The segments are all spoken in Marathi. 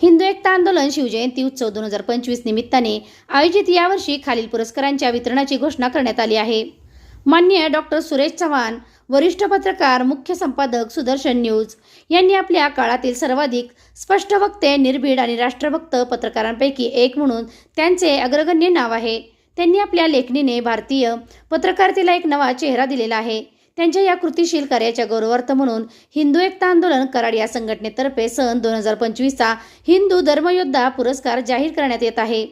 हिंदू एकता आंदोलन शिवजयंती उत्सव दोन हजार पंचवीस निमित्ताने आयोजित यावर्षी खालील पुरस्कारांच्या वितरणाची घोषणा करण्यात आली आहे. मान्य डॉक्टर सुरेश चव्हाण वरिष्ठ पत्रकार मुख्य संपादक सुदर्शन न्यूज यांनी आपल्या काळातील सर्वाधिक स्पष्ट वक्ते निर्भीड आणि राष्ट्रभक्त पत्रकारांपैकी एक म्हणून त्यांचे अग्रगण्य नाव आहे. त्यांनी आपल्या लेखणीने भारतीय पत्रकारितेला एक नवा चेहरा दिलेला आहे. त्यांच्या या कृतिशील कार्याच्या गौरवार्थ म्हणून हिंदू एकता आंदोलन कराड या संघटनेतर्फे सन दोन हजार पंचवीसचा हिंदू धर्मयोद्धा पुरस्कार जाहीर करण्यात येत आहे.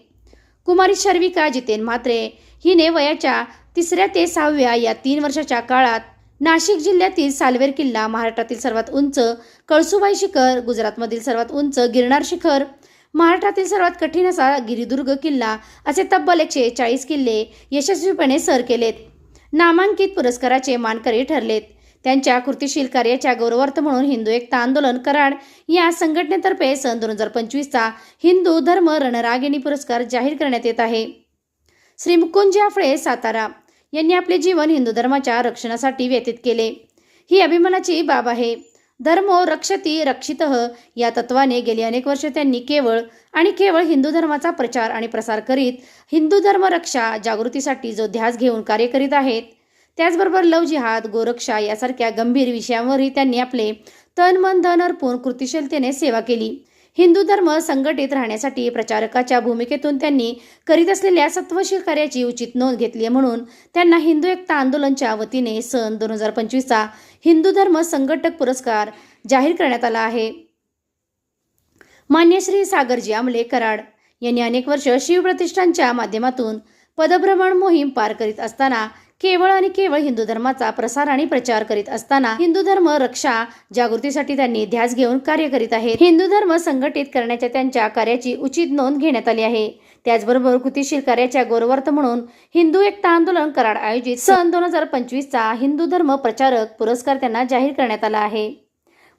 कुमारी शर्विका जितेन म्हात्रे हिने वयाच्या तिसऱ्या ते सहाव्या या तीन वर्षाच्या काळात नाशिक जिल्ह्यातील सालवेर किल्ला महाराष्ट्रातील सर्वात उंच कळसुबाई शिखर गुजरातमधील सर्वात उंच गिरणार शिखर महाराष्ट्रातील सर्वात कठीण असा गिरिदुर्ग किल्ला असे तब्बल एकशे चाळीस किल्ले यशस्वीपणे सर केलेत. नामांकित पुरस्काराचे मानकरी ठरलेत. त्यांच्या कृतिशील कार्याच्या गौरवार्थ म्हणून हिंदू एकता आंदोलन कराड या संघटनेतर्फे सन दोन हजार पंचवीसचा हिंदू धर्म रणरागिणी पुरस्कार जाहीर करण्यात येत आहे. श्री मुकुंज आफळे सातारा यांनी आपले जीवन हिंदू धर्माच्या रक्षणासाठी व्यतीत केले. ही अभिमानाची बाब आहे. धर्मो रक्षती रक्षित. या तत्वाने गेली अनेक वर्षे त्यांनी केवळ आणि केवळ हिंदू धर्माचा प्रचार आणि प्रसार करीत हिंदू धर्म रक्षा जागृतीसाठी जो ध्यास घेऊन कार्य करीत आहेत. त्याचबरोबर लव जिहाद गोरक्षा यासारख्या गंभीर विषयांवरही त्यांनी आपले तन मन धन अर्पून कृतिशीलतेने सेवा केली. हिंदू धर्म संघटित राहण्यासाठी प्रचारकाच्या भूमिकेतून त्यांनी करीत असलेल्या सत्वशील कार्याची उचित नोंद घेतली आहे म्हणून त्यांना हिंदू एकता आंदोलनच्या वतीने सन दोन हजार पंचवीसचा हिंदू धर्म संघटक पुरस्कार जाहीर करण्यात आला आहे. मान्य श्री सागरजी आमले कराड यांनी अनेक वर्ष शिवप्रतिष्ठानच्या माध्यमातून पदभ्रमण मोहीम पार करीत असताना केवळ आणि केवळ हिंदू धर्माचा प्रसार आणि प्रचार करीत असताना हिंदू धर्म रक्षा जागृतीसाठी त्यांनी ध्यास घेऊन कार्य करीत आहेत. हिंदू धर्म संघटित करण्याच्या त्यांच्या कार्याची उचित नोंद घेण्यात आली आहे. त्याचबरोबर कृतीशील कार्याच्या गौरवार्थ म्हणून हिंदू एकता आंदोलन कराड आयोजित सन दोन हजार पंचवीसचा हिंदू धर्म प्रचारक पुरस्कार त्यांना जाहीर करण्यात आला आहे.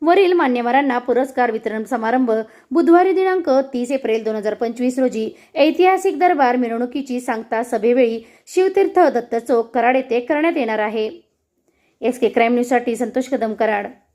वरील मान्यवरांना पुरस्कार वितरण समारंभ बुधवारी दिनांक तीस एप्रिल दोन हजार पंचवीस रोजी ऐतिहासिक दरबार मिरवणुकीची सांगता सभेवेळी शिवतीर्थ दत्त चौक कराड येथे करण्यात येणार आहे. एस के क्राईम न्यूजसाठी संतोष कदम कराड